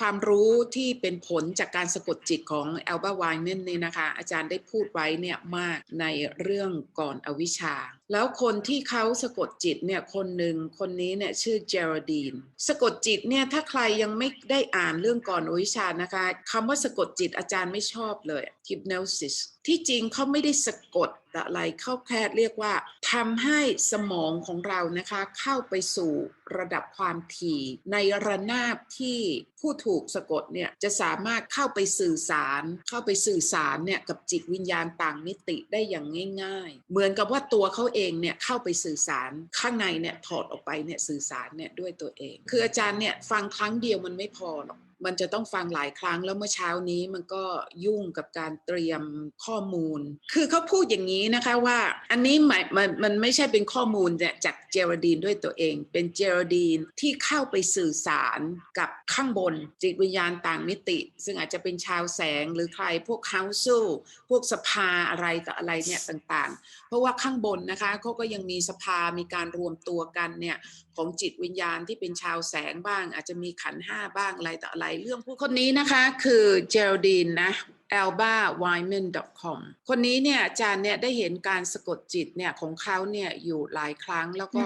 ความรู้ที่เป็นผลจากการสะกดจิตของแอลบาไวเมนนี่นะคะ อาจารย์ได้พูดไว้เนี่ยมากในเรื่องก่อนอวิชชา แล้วคนที่เขาสะกดจิตเนี่ยคนหนึ่งคนนี้เนี่ยชื่อเจอร์ดีนสะกดจิตเนี่ยถ้าใครยังไม่ได้อ่านเรื่องก่อนอวิชานะคะคำว่าสะกดจิตอาจารย์ไม่ชอบเลย hypnosis ที่จริงเขาไม่ได้สะกดอะไรเข้าแค่เรียกว่าทำให้สมองของเรานะคะเข้าไปสู่ระดับความถี่ในระนาบที่ผู้ถูกสะกดเนี่ยจะสามารถเข้าไปสื่อสาร เข้าไปสื่อสารเนี่ยกับจิตวิญญาณต่างมิติได้อย่างง่าย ๆ เหมือนกับว่าตัวเขาเองเนี่ยเข้าไปสื่อสารข้างในเนี่ยถอดออกไปเนี่ยสื่อสารเนี่ยด้วยตัวเอง คืออาจารย์เนี่ยฟังครั้งเดียวมันไม่พอหรอก มันจะต้องฟังหลายครั้งแล้วเมื่อเช้านี้มันก็ยุ่งกับการเตรียมข้อมูล คือเขาพูดอย่างนี้นะคะว่า อันนี้หมายมันมันไม่ใช่เป็นข้อมูลจากเจอร์ดีนด้วยตัวเอง เป็นเจอร์ดีนที่เข้าไปสื่อสารกับข้างบนจิตวิญญาณต่างมิติ ซึ่งอาจจะเป็นชาวแสงหรือใครพวก council พวกสภาอะไรต่ออะไรเนี่ยต่างๆ เพราะว่าข้างบนนะคะเขาก็ยังมีสภามีการรวมตัวกันเนี่ย ของจิตวิญญาณที่เป็นชาวแสงบ้าง อาจจะมีขันห้าบ้างอะไรต่ออะไรเรื่องพวกคนนี้นะคะคือเจอร์ดีนนะ alba wyman com คนนี้เนี่ยอาจารย์เนี่ยได้เห็นการสะกดจิตเนี่ยของเขาเนี่ยอยู่หลายครั้งแล้วก็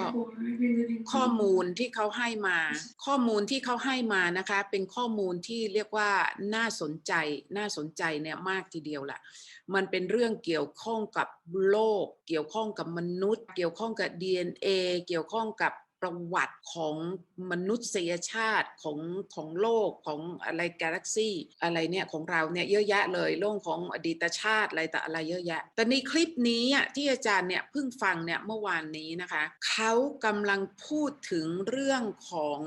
ข้อมูลที่เขาให้มา ข้อมูลที่เขาให้มานะคะเป็นข้อมูลที่เรียกว่าน่าสนใจน่าสนใจเนี่ยมากทีเดียวแหละมันเป็นเรื่องเกี่ยวข้องกับโลก เกี่ยวข้องกับมนุษย์ เกี่ยวข้องกับ DNA เกี่ยวข้องกับ ประวัติของมนุษยชาติของของโลกของอะไรกาแล็กซี่อะไรเนี่ยของเราเนี่ยเยอะแยะเลยโลกของอดีตชาติอะไรแต่อะไรเยอะแยะ แต่ในคลิปนี้อะที่อาจารย์เนี่ยเพิ่งฟังเนี่ยเมื่อวานนี้นะคะเขากำลังพูดถึงเรื่องของ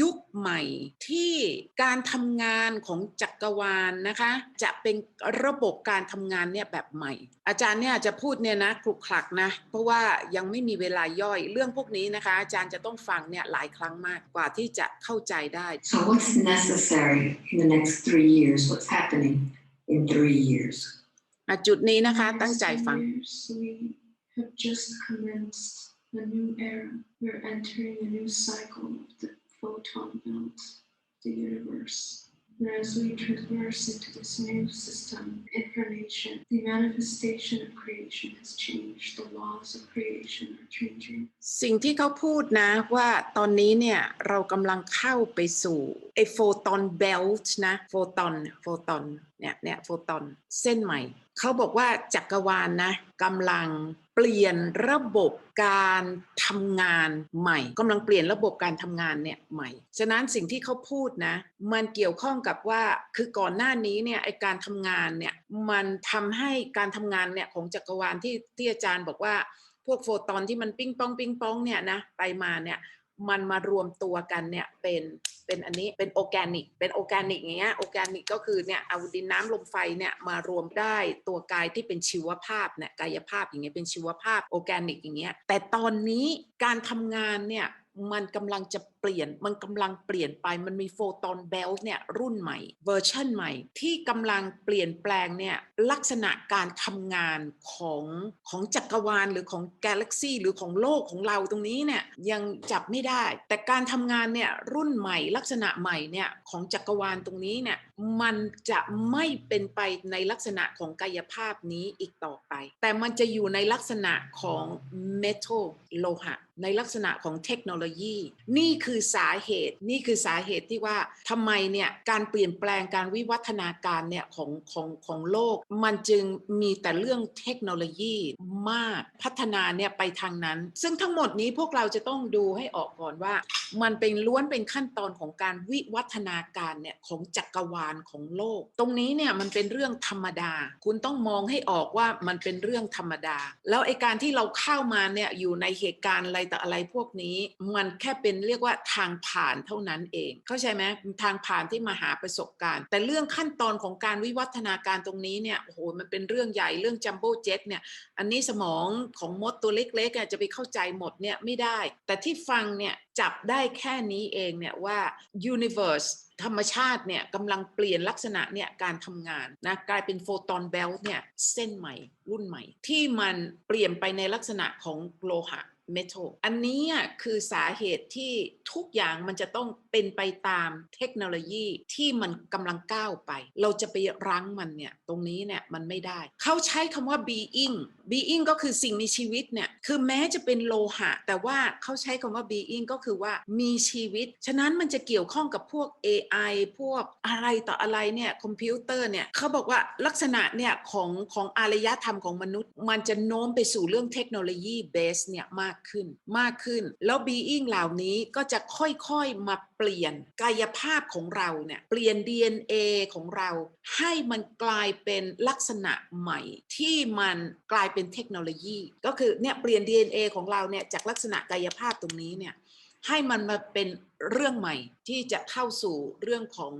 ยุคใหม่ที่การทำงานของจักรวาลนะคะ จะเป็นระบบการทำงานเนี่ยแบบใหม่ อาจารย์เนี่ยจะพูดเนี่ยนะคลุกคลักนะเพราะว่ายังไม่มีเวลาย่อยเรื่องพวกนี้นะคะอาจารย์จะต้องฟังเนี่ยหลายครั้งมากกว่าที่จะเข้าใจได้ So what's necessary in the next three years? What's happening in three years? อะจุดนี้นะคะตั้งใจฟัง Years, we have just commenced a new era. We're entering a new cycle of the photon belt, the universe. Whereas we traverse into this new system, incarnation, the manifestation of creation has changed. The laws of creation are changing. สิ่งที่เขาพูดนะว่าตอนนี้เนี่ยเรากำลังเข้าไปสู่ไอโฟตอนเบลต์นะโฟตอนโฟตอนเนี่ยเนี่ยโฟตอนเส้นใหม่ เขาบอกว่าจักรวาลนะกำลังเปลี่ยนระบบการทำงานใหม่กำลังเปลี่ยนระบบการทำงานเนี่ยใหม่ ฉะนั้นสิ่งที่เขาพูดนะ มันเกี่ยวข้องกับว่าคือก่อนหน้านี้เนี่ยไอการทำงานเนี่ยมันทำให้การทำงานเนี่ยของจักรวาลที่ที่อาจารย์บอกว่าพวกโฟตอนที่มันปิ้งปองปิ้งปองเนี่ยนะไปมาเนี่ย มันมารวมตัวกันเนี่ยเป็นเป็นอันนี้เป็นโอแกนิก เป็นโอแกนิกอย่างเงี้ยโอแกนิกก็คือเนี่ยเอาดินน้ำลมไฟเนี่ยมารวมได้ตัวกายที่เป็นชีวภาพเนี่ยกายภาพอย่างเงี้ยเป็นชีวภาพโอแกนิกอย่างเงี้ยแต่ตอนนี้การทำงานเนี่ยมันกำลังจะ เปลี่ยนมันกำลังเปลี่ยนไปมันมีโฟตอนเบลเนี่ยรุ่นใหม่เวอร์ชันใหม่ ที่กำลังเปลี่ยนแปลงเนี่ยลักษณะการทำงานของของจักรวาลหรือของกาแล็กซีหรือของโลกของเราตรงนี้เนี่ยยังจับไม่ได้ แต่การทำงานเนี่ยรุ่นใหม่ลักษณะใหม่เนี่ยของจักรวาลตรงนี้เนี่ยมันจะไม่เป็นไปในลักษณะของกายภาพนี้อีกต่อไป แต่มันจะอยู่ในลักษณะของเมทัลโลหะในลักษณะของเทคโนโลยี นี่คือือสาเหตุนี่คือสาเหตุที่ว่าทำไมเนี่ยการเปลี่ยนแปลงการวิวัฒนาการเนี่ยของของของโลก มันจึงมีแต่เรื่องเทคโนโลยีมากพัฒนาเนี่ยไปทางนั้น ซึ่งทั้งหมดนี้พวกเราจะต้องดูให้ออกก่อนว่า มันเป็นล้วนเป็นขั้นตอนของการวิวัฒนาการเนี่ยของจักรวาลของโลก ตรงนี้เนี่ยมันเป็นเรื่องธรรมดา คุณต้องมองให้ออกว่ามันเป็นเรื่องธรรมดา แล้วไอการที่เราเข้ามาเนี่ยอยู่ในเหตุการณ์อะไรแต่อะไรพวกนี้ มันแค่เป็นเรียกว่าทางผ่านเท่านั้นเอง เข้าใจไหมทางผ่านที่มาหาประสบการณ์ แต่เรื่องขั้นตอนของการวิวัฒนาการตรงนี้เนี่ยโอ้โหมันเป็นเรื่องใหญ่เรื่องจัมโบ้เจ็ตเนี่ยอันนี้สมองของมดตัวเล็กๆจะไปเข้าใจหมดเนี่ยไม่ได้ แต่ที่ฟังเนี่ยจับได้แค่นี้เองเนี่ยว่า universe ธรรมชาติเนี่ยกำลังเปลี่ยนลักษณะเนี่ยการทำงานนะกลายเป็นโฟตอนเบลต์เนี่ยเส้นใหม่รุ่นใหม่ ที่มันเปลี่ยนไปในลักษณะของโลหะ เมทัลอันนี้คือสาเหตุที่ทุกอย่างมันจะต้องเป็นไปตามเทคโนโลยีที่มันกำลังก้าวไป เราจะไปรั้งมันเนี่ย ตรงนี้เนี่ยมันไม่ได้ เขาใช้คำว่า being being ก็คือสิ่งมีชีวิตเนี่ย คือแม้จะเป็นโลหะ แต่ว่าเขาใช้คำว่า being ก็คือว่ามีชีวิต ฉะนั้นมันจะเกี่ยวข้องกับพวก AI พวกอะไรต่ออะไรเนี่ยคอมพิวเตอร์เนี่ยเขาบอกว่าลักษณะเนี่ยของของอารยธรรมของมนุษย์ มันจะโน้มไปสู่เรื่องเทคโนโลยีเบสเนี่ยมากขึ้นมากขึ้น แล้ว being เหล่านี้ก็จะค่อยๆมา ลี่ยนกายภาพของเราเนี่ยเปลี่ยน DNA ของเรา ให้มันกลายเป็นลักษณะใหม่ ที่มันกลายเป็นเทคโนโลยี ก็คือเนี่ยเปลี่ยน DNA ของเราเนี่ยจากลักษณะกายภาพตรงนี้เนี่ยให้มันมาเป็น เรื่องใหม่ที่จะเข้าสู่เรื่องของ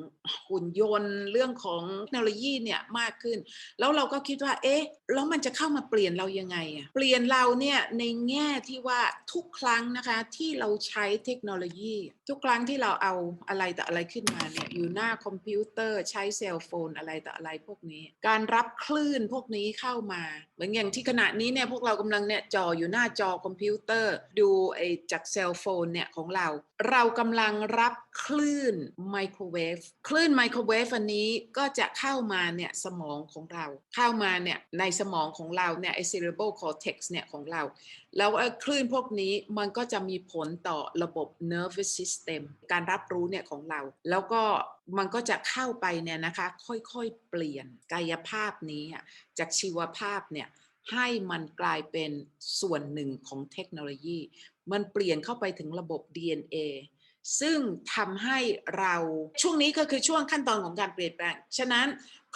หุ่นยนต์ เรื่องของเทคโนโลยีเนี่ยมากขึ้น แล้วเราก็คิดว่า เอ๊ะแล้วมันจะเข้ามาเปลี่ยนเรายังไงอะเปลี่ยนเราเนี่ยในแง่ที่ว่าทุกครั้งนะคะที่เราใช้เทคโนโลยี ทุกครั้งที่เราเอาอะไรแต่อะไรขึ้นมาเนี่ยอยู่หน้าคอมพิวเตอร์ใช้เซลโฟนอะไรแต่อะไรพวกนี้ การรับคลื่นพวกนี้เข้ามา เหมือนอย่างที่ขณะนี้เนี่ยพวกเรากำลังเนี่ยจออยู่หน้าจอคอมพิวเตอร์ ดูไอ้จากเซลโฟนเนี่ยของเราเรากำลังรับคลื่นไมโครเวฟคลื่นไมโครเวฟอันนี้ก็จะเข้ามาเนี่ยสมองของเรา เข้ามาเนี่ยในสมองของเราเนี่ยไอ cerebral cortex เนี่ยของเรา แล้วคลื่นพวกนี้มันก็จะมีผลต่อระบบ nervous system การรับรู้เนี่ยของเรา แล้วก็มันก็จะเข้าไปเนี่ยนะคะค่อยๆเปลี่ยนกายภาพนี้จากชีวภาพเนี่ยให้มันกลายเป็นส่วนหนึ่งของเทคโนโลยี มันเปลี่ยนเข้าไปถึงระบบ DNA ซึ่งทำให้เราช่วงนี้ก็คือช่วงขั้นตอนของการเปลี่ยนแปลง ฉะนั้น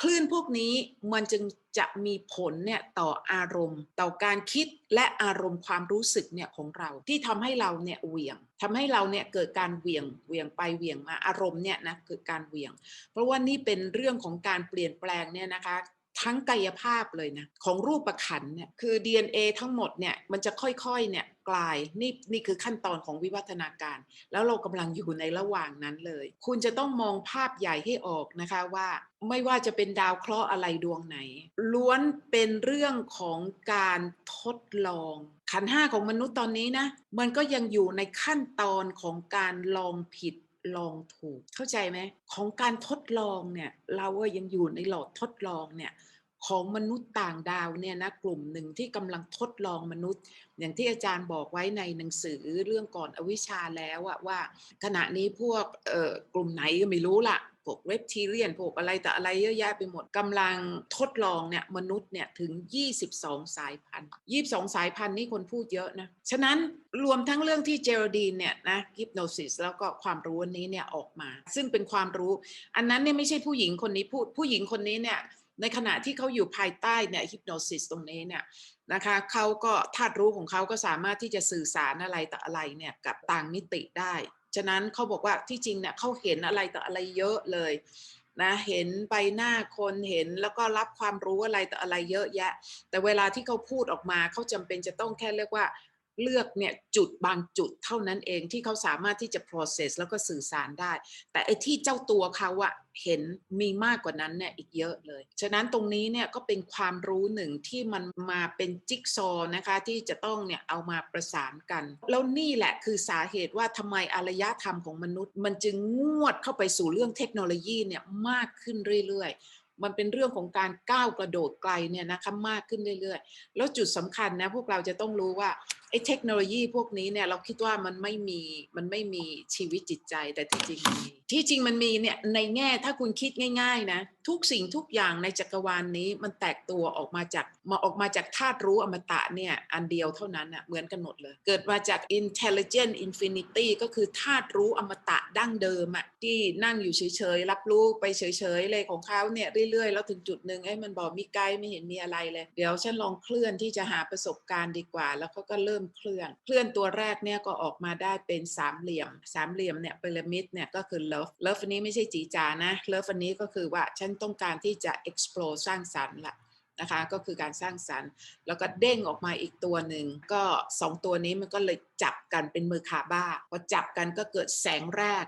คลื่นพวกนี้มันจึงจะมีผลเนี่ยต่ออารมณ์ ต่อการคิดและอารมณ์ความรู้สึกเนี่ยของเราที่ทำให้เราเนี่ยเหวี่ยงทำให้เราเนี่ยเกิดการเหวี่ยงเหวี่ยงไปเหวี่ยงมาอารมณ์เนี่ยนะเกิดการเหวี่ยง เพราะว่านี่เป็นเรื่องของการเปลี่ยนแปลงเนี่ยนะคะ ทั้งกายภาพเลยนะของรูปประขันเนี่ยคือ DNA ทั้งหมดเนี่ยมันจะค่อยๆเนี่ยกลายนี่นี่คือขั้นตอนของวิวัฒนาการ แล้วเรากำลังอยู่ในระหว่างนั้นเลย คุณจะต้องมองภาพใหญ่ให้ออกนะคะว่าไม่ว่าจะเป็นดาวเคราะห์อะไรดวงไหน ล้วนเป็นเรื่องของการทดลอง ขันห้าของมนุษย์ตอนนี้นะมันก็ยังอยู่ในขั้นตอนของการลองผิด ลองถูก เข้าใจไหมของการทดลองเนี่ย เราอะยังอยู่ในหลอดทดลองเนี่ย ของมนุษย์ต่างดาวเนี่ยนะกลุ่มหนึ่งที่กำลังทดลองมนุษย์ อย่างที่อาจารย์บอกไว้ในหนังสือเรื่องก่อนอวิชชาแล้วอะว่า ขณะนี้พวกเอ่อกลุ่มไหนก็ไม่รู้ละพวกเวบทีเรียนพวกอะไรแต่อะไรเยอะแยะไปหมดกำลังทดลองเนี่ยมนุษย์เนี่ยถึง 22 สายพันธุ์22 สายพันธุ์นี่คนพูดเยอะนะ ฉะนั้นรวมทั้งเรื่องที่เจอร์ดีนเนี่ยนะฮิปโนซิสแล้วก็ความรู้นี้เนี่ยออกมา ซึ่งเป็นความรู้ อันนั้นเนี่ยไม่ใช่ผู้หญิงคนนี้พูดผู้หญิงคนนี้เนี่ย ในขณะที่เขาอยู่ภายใต้เนี่ยฮิปโนซิสตรงนี้เนี่ยนะคะเขาก็ธาตุรู้ของเขาก็สามารถที่จะสื่อสารอะไรต่ออะไรเนี่ยกับต่างมิติได้ ฉะนั้นเขาบอกว่าที่จริงเนี่ยเขาเห็นอะไรต่ออะไรเยอะเลยนะเห็นใบหน้าคนเห็นแล้วก็รับความรู้อะไรต่ออะไรเยอะแยะ แต่เวลาที่เขาพูดออกมาเขาจำเป็นจะต้องแค่เรียกว่า เลือกเนี่ยจุดบางจุดเท่านั้นเองที่เขาสามารถที่จะ process แล้วก็สื่อสารได้ แต่ไอ้ที่เจ้าตัวเขาอะเห็นมีมากกว่านั้นเนี่ยอีกเยอะเลย ฉะนั้นตรงนี้เนี่ยก็เป็นความรู้หนึ่งที่มันมาเป็นจิ๊กซอว์นะคะที่จะต้องเนี่ยเอามาประสานกัน แล้วนี่แหละคือสาเหตุว่าทำไมอารยธรรมของมนุษย์ มันจึงงวดเข้าไปสู่เรื่องเทคโนโลยีเนี่ยมากขึ้นเรื่อยๆ มันเป็นเรื่องของการก้าวกระโดดไกลเนี่ยนะคะมากขึ้นเรื่อยๆ แล้วจุดสำคัญนะพวกเราจะต้องรู้ว่าไอ้เทคโนโลยีพวกนี้เนี่ยเราคิดว่ามันไม่มีมันไม่มีชีวิตจิตใจแต่ที่จริงมีที่จริงมันมีเนี่ยในแง่ถ้าคุณคิดง่าย ๆ นะ ทุกสิ่งทุกอย่างในจักรวาลนนี้มันแตกตัวออกมาจากมาออกมาจากธาตุรู้อมตะเนี่ยอันเดียวเท่านั้นอะเหมือนกันหมดเลย เกิดมาจาก intelligent infinity ก็คือธาตุรู้อมตะดั้งเดิมอะที่นั่งอยู่เฉยๆรับรู้ไปเฉยๆเลยของเขาเนี่ยเรื่อยๆ แล้วถึงจุดหนึ่งไอ้มันบอกมีไกด์ไม่เห็นมีอะไรเลย เดี๋ยวฉันลองเคลื่อนที่จะหาประสบการณ์ดีกว่า แล้วเขาก็เริ่มเคลื่อน เคลื่อนตัวแรกเนี่ยก็ออกมาได้เป็นสามเหลี่ยม สามเหลี่ยมเนี่ยพีระมิดเนี่ยก็คือเลิฟเลิฟอันนี้ไม่ใช่จีจานะเลิฟอันนี้ก็คือว่าฉันต้องการที่จะ explore สร้างสรรค์ละนะคะก็คือการสร้างสรรค์แล้วก็เด้งออกมาอีกตัวหนึ่งก็สองตัวนี้มันก็เลยจับกันเป็นมือขาบ้าพอจับกันก็เกิดแสงแรก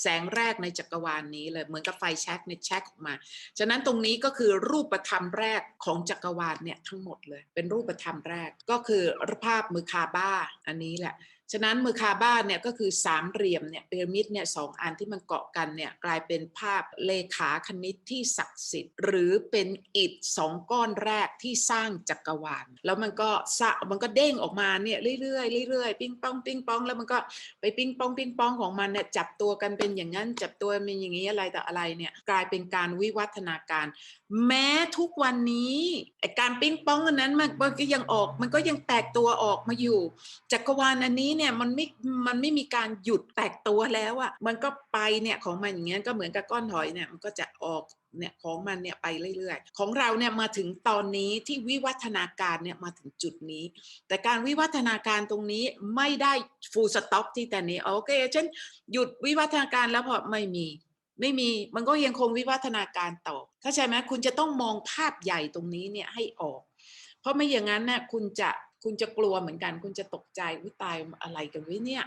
แสงแรกในจักรวาลนี้เลยเหมือนกับไฟแช็กในแช็กออกมา ฉะนั้นตรงนี้ก็คือรูปธรรมแรกของจักรวาลเนี่ยทั้งหมดเลย เป็นรูปธรรมแรกก็คือภาพมือคาบ้าอันนี้แหละ ฉะนั้นมือคาบ้านเนี่ยก็คือสามเหลี่ยมเนี่ยพีระมิดเนี่ยสองอันที่มันเกาะกันเนี่ยกลายเป็นภาพเลขาคณิตที่ศักดิ์สิทธิ์ หรือเป็นอิฐสองก้อนแรกที่สร้างจักรวาล แล้วมันก็สะมันก็เด้งออกมาเนี่ยเรื่อยๆเรื่อยๆปิ้งปองปิ้งปองแล้วมันก็ไปปิ้งปองปิ้งปองของมันเนี่ยจับตัวกันเป็นอย่างนั้นจับตัวเป็นอย่างนี้อะไรแต่อะไรเนี่ยกลายเป็นการวิวัฒนาการ แม้ทุกวันนี้การปิ้งป้องอันนั้นมันก็ยังออก มันก็ยังแตกตัวออกมาอยู่ จักรวาลอันนี้เนี่ยมันไม่มันไม่มีการหยุดแตกตัวแล้วอะมันก็ไปเนี่ยของมันอย่างเงี้ยก็เหมือนกับก้อนหอยเนี่ยมันก็จะออกเนี่ยของมันเนี่ยไปเรื่อยๆ ของเราเนี่ยมาถึงตอนนี้ที่วิวัฒนาการเนี่ยมาถึงจุดนี้ แต่การวิวัฒนาการตรงนี้ไม่ได้ฟูลสต็อปที่แต่นี้โอเคฉันหยุดวิวัฒนาการแล้วพอไม่มี ไม่มีมันก็ยังคงวิวัฒนาการต่อเข้าใจไหมคุณจะต้องมองภาพใหญ่ตรงนี้เนี่ยให้ออก เพราะไม่อย่างนั้นนะคุณจะคุณจะกลัวเหมือนกัน คุณจะตกใจวิตายอะไรกันวิเนี่ย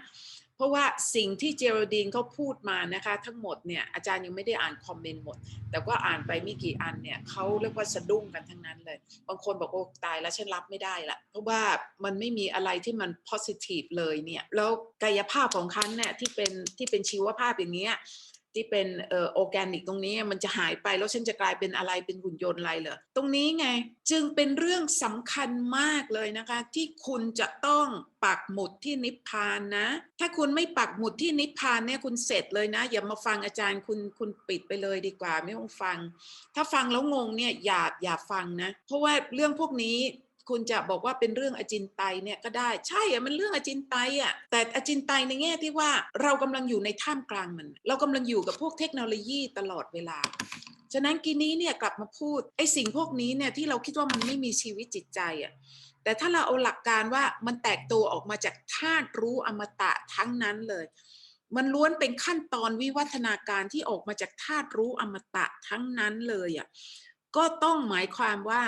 เพราะว่าสิ่งที่เจอร์ดีนเขาพูดมานะคะ ทั้งหมดเนี่ยอาจารย์ยังไม่ได้อ่านคอมเมนต์หมด แต่ก็อ่านไปไม่กี่อันเนี่ยเขาเรียกว่าสะดุ้งกันทั้งนั้นเลย บางคนบอกโอ้ตายแล้วฉันรับไม่ได้ละเพราะว่ามันไม่มีอะไรที่มัน positive เลยเนี่ย แล้วกายภาพของเขาเนี่ยที่เป็นที่เป็นชีวภาพอย่างเงี้ย ที่เป็นเอ่อออแกนิกตรงนี้มันจะหายไปแล้วฉันจะกลายเป็นอะไรเป็นหุ่นยนต์อะไรเหรอตรงนี้ไงจึงเป็นเรื่องสำคัญมากเลยนะคะ ที่คุณจะต้องปักหมุดที่นิพพานนะ ถ้าคุณไม่ปักหมุดที่นิพพานเนี่ยคุณเสร็จเลยนะ อย่ามาฟังอาจารย์คุณคุณปิดไปเลยดีกว่าไม่ต้องฟัง ถ้าฟังแล้วงงเนี่ยอย่าอย่าฟังนะ เพราะว่าเรื่องพวกนี้ คุณจะบอกว่าเป็นเรื่องอจินไตเนี่ยก็ได้ใช่อะมันเรื่องอจินไตอะแต่อจินไตในแง่ที่ว่าเรากำลังอยู่ในท่ามกลางมัน เรากำลังอยู่กับพวกเทคโนโลยีตลอดเวลาฉะนั้นกีนี้เนี่ยกลับมาพูดไอ้สิ่งพวกนี้เนี่ยที่เราคิดว่ามันไม่มีชีวิตจิตใจอะแต่ถ้าเราเอาหลักการว่ามันแตกตัวออกมาจากธาตุรู้อมตะทั้งนั้นเลย มันล้วนเป็นขั้นตอนวิวัฒนาการที่ออกมาจากธาตุรู้อมตะทั้งนั้นเลยอะ ก็ต้องหมายความว่า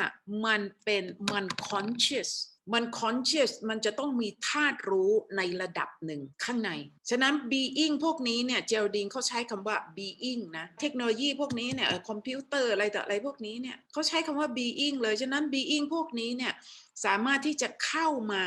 มันเป็นมัน conscious มัน conscious มันจะต้องมีธาตุรู้ในระดับหนึ่งข้างใน ฉะนั้น being พวกนี้เนี่ยเจลดินเขาใช้คำว่า being นะ เทคโนโลยีพวกนี้เนี่ยคอมพิวเตอร์อะไรต่ออะไรพวกนี้เนี่ยเขาใช้คำว่า being เลย ฉะนั้น being พวกนี้เนี่ย สามารถที่จะเข้ามา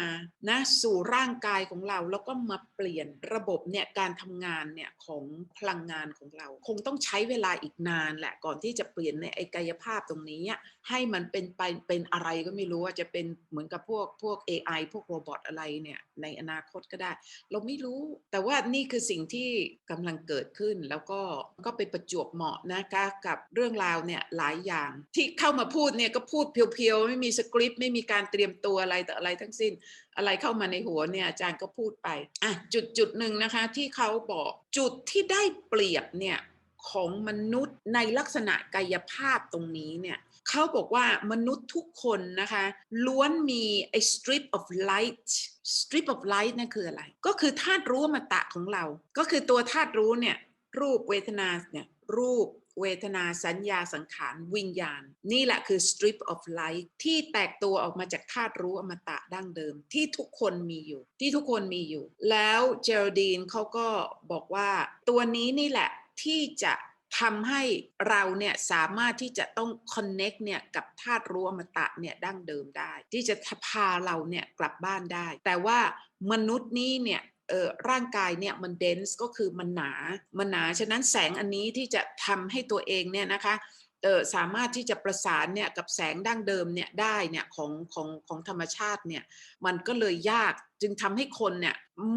นะสู่ร่างกายของเรา แล้วก็มาเปลี่ยนระบบเนี่ยการทำงานเนี่ยของพลังงานของเรา คงต้องใช้เวลาอีกนานแหละก่อนที่จะเปลี่ยนในไอกายภาพตรงนี้ ให้มันเป็นไปเป็นอะไรก็ไม่รู้ว่าจะเป็นเหมือนกับพวกพวก AI พวกโรบอทอะไรเนี่ยในอนาคตก็ได้ เราไม่รู้ แต่ว่านี่คือสิ่งที่กำลังเกิดขึ้นแล้วก็ก็ไปประจวบเหมาะนะคะกับเรื่องราวเนี่ยหลายอย่างที่เข้ามาพูดเนี่ยก็พูดเพียวๆไม่มีสคริปต์ไม่มีการเรียมตัวอะไรแต่อะไรทั้งสิ้น อะไรเข้ามาในหัวเนี่ยอาจารย์ก็พูดไปอะจุดจุดหนึ่งนะคะ ที่เขาบอกจุดที่ได้เปรียบเนี่ยของมนุษย์ในลักษณะกายภาพตรงนี้เนี่ยเขาบอกว่ามนุษย์ทุกคนนะคะ ล้วนมีไอ้ strip of light strip of light นั่นคืออะไร ก็คือธาตุรู้อมตะของเรา ก็คือตัวธาตุรู้เนี่ยรูปเวทนาเนี่ยรูป เวทนาสัญญาสังขารวิญญาณ นี่แหละคือ strip of light ที่แตกตัวออกมาจากธาตุรู้อมตะดั้งเดิม ที่ทุกคนมีอยู่ ที่ทุกคนมีอยู่ แล้วเจอร์ดีนเขาก็บอกว่าตัวนี้นี่แหละที่จะทำให้เราเนี่ยสามารถที่จะต้อง connect เนี่ยกับธาตุรู้อมตะเนี่ยดั้งเดิมได้ ที่จะพาเราเนี่ยกลับบ้านได้ แต่ว่ามนุษย์นี้เนี่ย ร่างกายเนี่ยมันเดนส์ก็คือมันหนา มันหนา ฉะนั้นแสงอันนี้ที่จะทำให้ตัวเองเนี่ยนะคะเออสามารถที่จะประสานเนี่ยกับแสงดั้งเดิมเนี่ยได้เนี่ยของของของธรรมชาติเนี่ยมันก็เลยยากจึงทำให้คนเนี่ย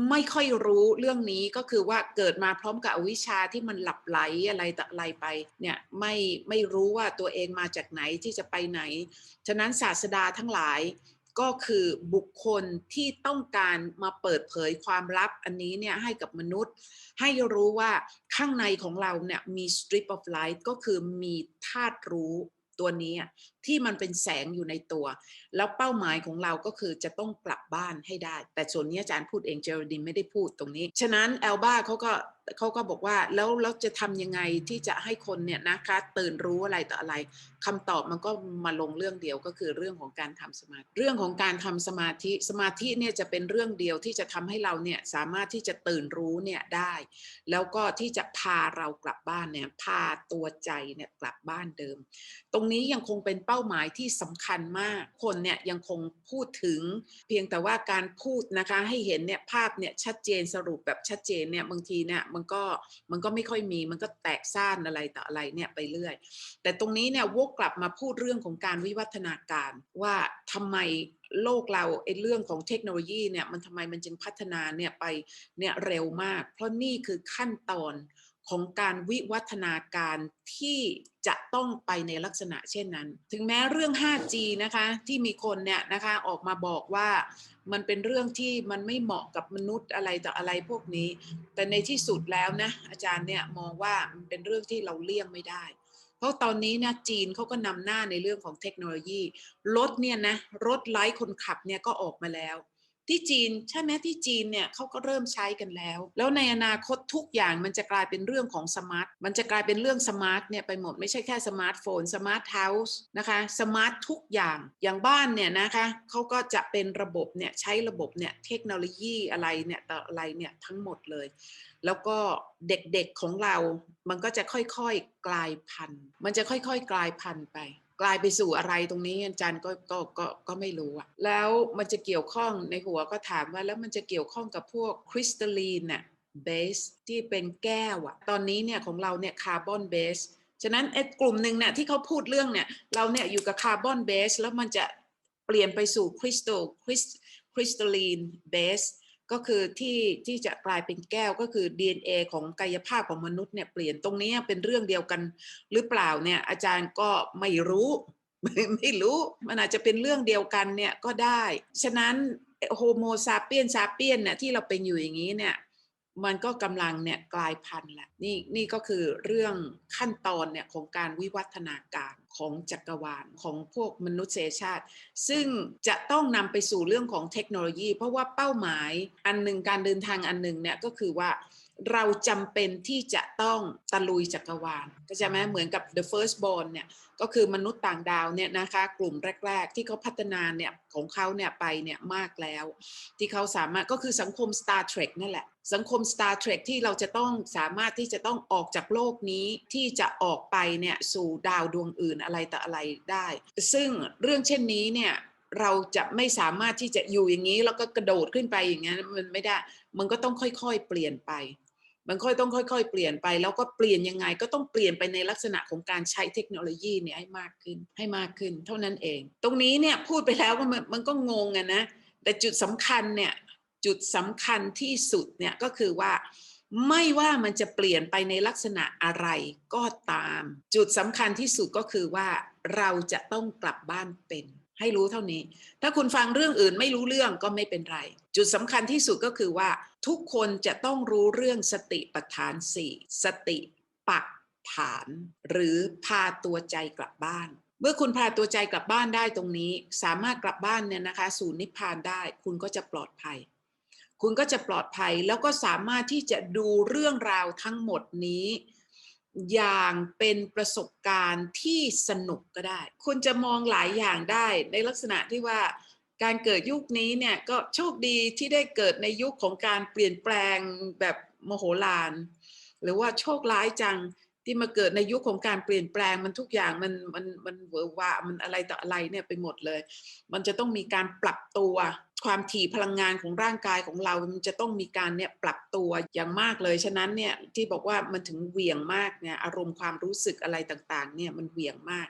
ไม่ค่อยรู้เรื่องนี้ก็คือว่าเกิดมาพร้อมกับอวิชชาที่มันหลับไหลอะไรต่อะไรไปเนี่ยไม่ไม่รู้ว่าตัวเองมาจากไหนที่จะไปไหน ฉะนั้นศาสดาทั้งหลาย ก็คือบุคคลที่ต้องการมาเปิดเผยความลับอันนี้เนี่ยให้กับมนุษย์ ให้รู้ว่าข้างในของเราเนี่ยมี strip of light ก็คือมีธาตุรู้ตัวนี้ที่มันเป็นแสงอยู่ในตัว แล้วเป้าหมายของเราก็คือจะต้องกลับบ้านให้ได้ แต่ส่วนนี้อาจารย์พูดเองเจอร์ดินไม่ได้พูดตรงนี้ ฉะนั้นแอลบ้าเขาก็ เขาก็บอกว่าแล้วแล้วจะทำยังไงที่จะให้คนเนี่ยนะคะตื่นรู้อะไรต่ออะไรคำตอบมันก็มาลงเรื่องเดียวก็คือเรื่องของการทำสมาธิเรื่องของการทำสมาธิสมาธิเนี่ยจะเป็นเรื่องเดียวที่จะทำให้เราเนี่ยสามารถที่จะตื่นรู้เนี่ยได้ แล้วก็ที่จะพาเรากลับบ้านเนี่ยพาตัวใจเนี่ยกลับบ้านเดิม ตรงนี้ยังคงเป็นเป้าหมายที่สำคัญมากคนเนี่ยยังคงพูดถึง เพียงแต่ว่าการพูดนะคะให้เห็นเนี่ยภาพเนี่ยชัดเจนสรุปแบบชัดเจนเนี่ยบางทีเนี่ยมันก็มันก็ไม่ค่อยมีมันก็แตกซ่านอะไรต่ออะไรเนี่ยไปเรื่อย แต่ตรงนี้เนี่ยวกกลับมาพูดเรื่องของการวิวัฒนาการว่าทำไมโลกเราไอ้เรื่องของเทคโนโลยีเนี่ยมันทำไมมันจึงพัฒนาเนี่ยไปเนี่ยเร็วมาก เพราะนี่คือขั้นตอน ของการวิวัฒนาการที่จะต้องไปในลักษณะเช่นนั้น ถึงแม้เรื่อง 5G นะคะที่มีคนเนี่ยนะคะออกมาบอกว่ามันเป็นเรื่องที่มันไม่เหมาะกับมนุษย์อะไรต่ออะไรพวกนี้ แต่ในที่สุดแล้วนะอาจารย์เนี่ยมองว่ามันเป็นเรื่องที่เราเลี่ยงไม่ได้ เพราะตอนนี้นะจีนเขาก็นำหน้าในเรื่องของเทคโนโลยี รถเนี่ยนะรถไร้คนขับเนี่ยก็ออกมาแล้ว ที่จีนใช่ไหมที่จีนเนี่ยเขาก็เริ่มใช้กันแล้ว แล้วในอนาคตทุกอย่างมันจะกลายเป็นเรื่องของสมาร์ทมันจะกลายเป็นเรื่องสมาร์ทเนี่ยไปหมดไม่ใช่แค่สมาร์ทโฟนสมาร์ทเฮาส์นะคะสมาร์ททุกอย่างอย่างบ้านเนี่ยนะคะเขาก็จะเป็นระบบเนี่ยใช้ระบบเนี่ยเทคโนโลยีอะไรเนี่ยต่ออะไรเนี่ยทั้งหมดเลย แล้วก็เด็กๆของเรา มันก็จะค่อยๆกลายพันธุ์ มันจะค่อยๆกลายพันธุ์ไป กลายไปสู่อะไรตรงนี้อาจารย์ก็ก็ก็ก็ไม่รู้อะแล้วมันจะเกี่ยวข้องในหัวก็ถามว่าแล้วมันจะเกี่ยวข้องกับพวกคริสตัลลีนน่ะเบสที่เป็นแก้วอะตอนนี้เนี่ยของเราเนี่ยคาร์บอนเบสฉะนั้นไอ้กลุ่มหนึ่งเนี่ยที่เขาพูดเรื่องเนี่ยเราเนี่ยอยู่กับคาร์บอนเบสแล้วมันจะเปลี่ยนไปสู่คริสตัลคริสคริสตัลลีนเบส ก็คือที่ที่จะกลายเป็นแก้วก็คือ DNA ของกายภาพของมนุษย์เนี่ยเปลี่ยนตรงนี้เป็นเรื่องเดียวกันหรือเปล่าเนี่ยอาจารย์ก็ไม่รู้ไม่ไม่รู้มันอาจจะเป็นเรื่องเดียวกันเนี่ยก็ได้ ฉะนั้นโฮโมซาเปียนซาเปียนเนี่ยที่เราเป็นอยู่อย่างนี้เนี่ย มันก็กำลังเนี่ยกลายพันธุ์แหละนี่นี่ก็คือเรื่องขั้นตอนเนี่ยของการวิวัฒนาการของจักรวาลของพวกมนุษยชาติ ซึ่งจะต้องนำไปสู่เรื่องของเทคโนโลยี เพราะว่าเป้าหมายอันหนึ่งการเดินทางอันหนึ่งเนี่ยก็คือว่า เราจำเป็นที่จะต้องตะลุยจักรวาลก็จะไหมเหมือนกับ the first born เนี่ยก็คือมนุษย์ต่างดาวเนี่ยนะคะกลุ่มแรก ๆ ที่เขาพัฒนาเนี่ยของเขาเนี่ยไปเนี่ยมากแล้ว ที่เขาสามารถก็คือสังคม Star Trek นั่นแหละ สังคม Star Trek ที่เราจะต้องสามารถที่จะต้องออกจากโลกนี้ที่จะออกไปเนี่ยสู่ดาวดวงอื่นอะไรต่ออะไรได้ ซึ่งเรื่องเช่นนี้เนี่ยเราจะไม่สามารถที่จะอยู่อย่างนี้แล้วก็กระโดดขึ้นไปอย่างนั้นมันไม่ได้ มันก็ต้องค่อยๆ เปลี่ยนไป มันค่อยต้องค่อย ๆ เปลี่ยนไปแล้วก็เปลี่ยนยังไงก็ต้องเปลี่ยนไปในลักษณะของการใช้เทคโนโลยีเนี่ยให้มากขึ้นให้มากขึ้น เท่านั้นเอง ตรงนี้เนี่ยพูดไปแล้วก็มันมันก็งงอะนะแต่จุดสำคัญเนี่ยจุดสำคัญที่สุดเนี่ยก็คือว่า ไม่ว่ามันจะเปลี่ยนไปในลักษณะอะไรก็ตาม จุดสำคัญที่สุดก็คือว่าเราจะต้องกลับบ้านเป็น ให้รู้เท่านี้ ถ้าคุณฟังเรื่องอื่นไม่รู้เรื่องก็ไม่เป็นไร จุดสำคัญที่สุดก็คือว่า ทุกคนจะต้องรู้เรื่องสติปัฏฐานสี่สติปักฐาน หรือพาตัวใจกลับบ้าน เมื่อคุณพาตัวใจกลับบ้านได้ตรงนี้ สามารถกลับบ้านเนี่ยนะคะ สู่นิพพานได้ คุณก็จะปลอดภัย คุณก็จะปลอดภัยแล้วก็สามารถที่จะดูเรื่องราวทั้งหมดนี้ อย่างเป็นประสบการณ์ที่สนุกก็ได้ คุณจะมองหลายอย่างได้ในลักษณะที่ว่าการเกิดยุคนี้เนี่ยก็โชคดีที่ได้เกิดในยุคของการเปลี่ยนแปลงแบบมโหฬารหรือว่าโชคร้ายจังที่มาเกิดในยุคของการเปลี่ยนแปลงมันทุกอย่างมันมันมันเวอร์วามันอะไรต่ออะไรเนี่ยไปหมดเลย มันจะต้องมีการปรับตัว ความถี่พลังงานของร่างกายของเรามันจะต้องมีการเนี่ยปรับตัวอย่างมากเลย ฉะนั้นเนี่ยที่บอกว่ามันถึงเหวี่ยงมากเนี่ยอารมณ์ความรู้สึกอะไรต่างๆเนี่ยมันเหวี่ยงมาก